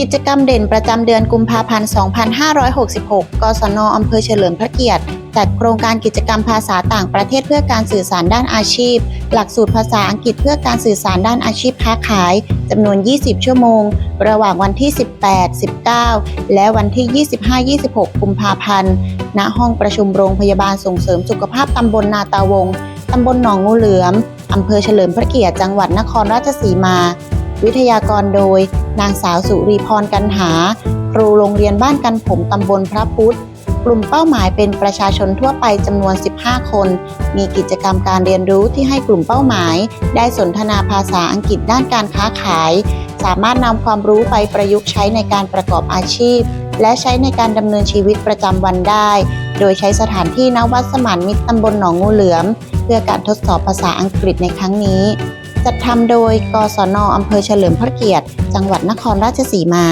กิจกรรมเด่นประจำเดือนกุมภาพันธ์ 2566 กศนอำเภอเฉลิมพระเกียรติ จัดโครงการกิจกรรมภาษาต่างประเทศเพื่อการสื่อสารด้านอาชีพ หลักสูตรภาษาอังกฤษเพื่อการสื่อสารด้านอาชีพค้าขายจำนวน 20 ชั่วโมง ระหว่างวันที่ 18 19 และวันที่ 25-26 กุมภาพันธ์ ณ ห้องประชุมโรงพยาบาลส่งเสริมสุขภาพตำบลนาตาวง ตำบลหนองงูเหลือม อำเภอเฉลิมพระเกียรติ จังหวัดนครราชสีมา วิทยากรโดย นางสาวสุรีพรกันหา ครูโรงเรียนบ้านกันผมตำบลพระพุทธ กลุ่มเป้าหมายเป็นประชาชนทั่วไปจำนวน 15 คน มีกิจกรรมการเรียนรู้ที่ให้กลุ่มเป้าหมาย ได้สนทนาภาษาอังกฤษด้านการค้าขาย สามารถนำความรู้ไปประยุกต์ใช้ในการประกอบอาชีพ และใช้ในการดำเนินชีวิตประจำวันได้ โดยใช้สถานที่ณวัดสมานมิตรตำบลหนองงูเหลือม เพื่อการทดสอบภาษาอังกฤษในครั้งนี้ จัดทำโดย กศนอำเภอเฉลิมพระเกียรติ จังหวัดนครราชสีมา